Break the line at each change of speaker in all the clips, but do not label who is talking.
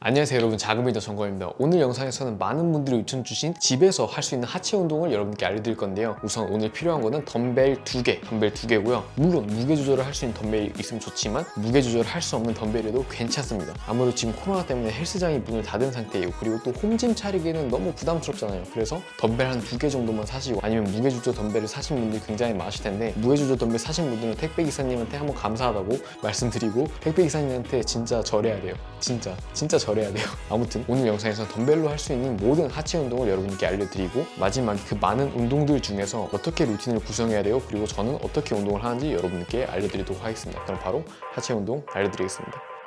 안녕하세요 여러분. 자금이더 정거입니다. 오늘 영상에서는 많은 분들이 요청 주신 집에서 할 수 있는 하체 운동을 여러분께 알려드릴 건데요. 우선 오늘 필요한 거는 덤벨 두개 덤벨 두개고요. 물론 무게 조절을 할 수 있는 덤벨이 있으면 좋지만 무게 조절을 할 수 없는 덤벨이라도 괜찮습니다. 아무래도 지금 코로나 때문에 헬스장이 문을 닫은 상태이고 그리고 또 홈짐 차리기에는 너무 부담스럽잖아요. 그래서 덤벨 한 두 개 정도만 사시고 아니면 무게 조절 덤벨을 사신 분들이 굉장히 많으실 텐데 무게 조절 덤벨 사신 분들은 택배 기사님한테 한번 감사하다고 말씀드리고 택배 기사님한테 진짜 절해야 돼요. 진짜 진짜 절 해야 돼요. 아무튼 오늘 영상에서 덤벨로 할 수 있는 모든 하체 운동을 여러분께 알려드리고 마지막 그 많은 운동들 중에서 어떻게 루틴을 구성해야 돼요? 그리고 저는 어떻게 운동을 하는지 여러분께 알려드리도록 하겠습니다. 그럼 바로 하체 운동 알려드리겠습니다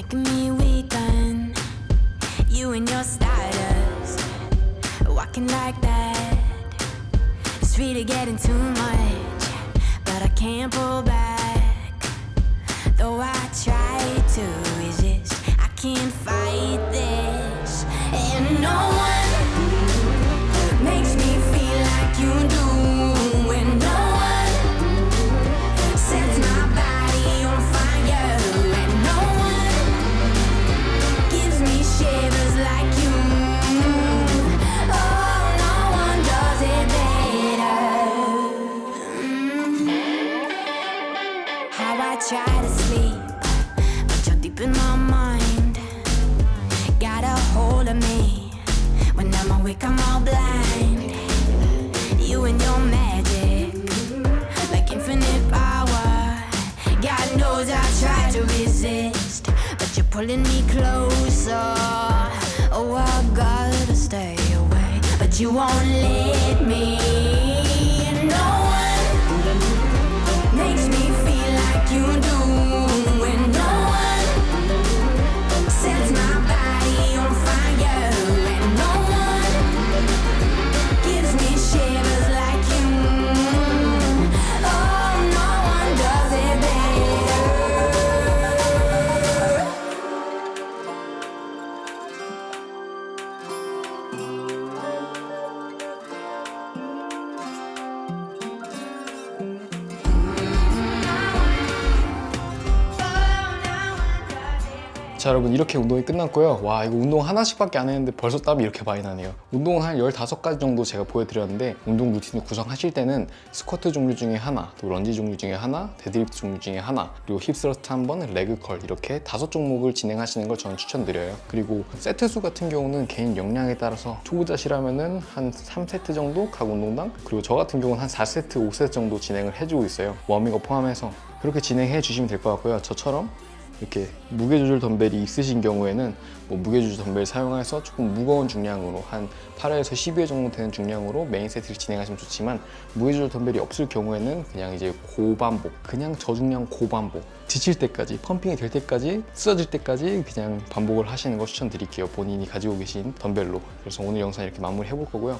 making me weaken. You and your stardust, walking like that. It's really getting too much, but I can't pull back. Though I try to resist, I can't fight try to sleep but you're deep in my mind got a hold of me when I'm awake, I'm all blind. You and your magic, like infinite power. God knows I try to resist, but you're pulling me closer. Oh, I gotta stay away, but you won't let
자 여러분 이렇게 운동이 끝났고요. 와 이거 운동 하나씩밖에 안 했는데 벌써 땀이 이렇게 많이 나네요. 운동은 한 15가지 정도 제가 보여드렸는데 운동 루틴을 구성하실 때는 스쿼트 종류 중에 하나 또 런지 종류 중에 하나 데드리프트 종류 중에 하나 그리고 힙스러스트 한 번 레그 컬 이렇게 다섯 종목을 진행하시는 걸 저는 추천드려요. 그리고 세트 수 같은 경우는 개인 역량에 따라서 초보자시라면은 한 3세트 정도 각 운동당 그리고 저 같은 경우는 한 4세트 5세트 정도 진행을 해주고 있어요. 워밍업 포함해서. 그렇게 진행해 주시면 될 것 같고요. 저처럼 이렇게 무게 조절 덤벨이 있으신 경우에는 뭐 무게 조절 덤벨 사용해서 조금 무거운 중량으로 한 8회에서 12회 정도 되는 중량으로 메인 세트를 진행하시면 좋지만 무게 조절 덤벨이 없을 경우에는 그냥 이제 고반복 그냥 저중량 고반복 지칠 때까지 펌핑이 될 때까지 쓰러질 때까지 그냥 반복을 하시는 거 추천드릴게요 본인이 가지고 계신 덤벨로. 그래서 오늘 영상 이렇게 마무리 해볼 거고요.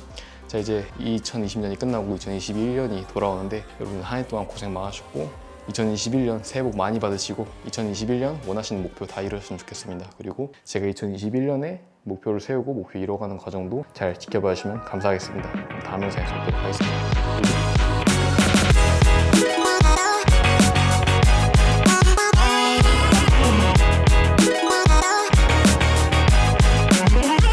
자 이제 2020년이 끝나고 2021년이 돌아오는데 여러분 한 해 동안 고생 많으셨고 2021년 새해 복 많이 받으시고 2021년 원하시는 목표 다 이루셨으면 좋겠습니다. 그리고 제가 2021년에 목표를 세우고 목표 이뤄가는 과정도 잘 지켜봐 주시면 감사하겠습니다. 다음 영상에서 뵙도록 하겠습니다.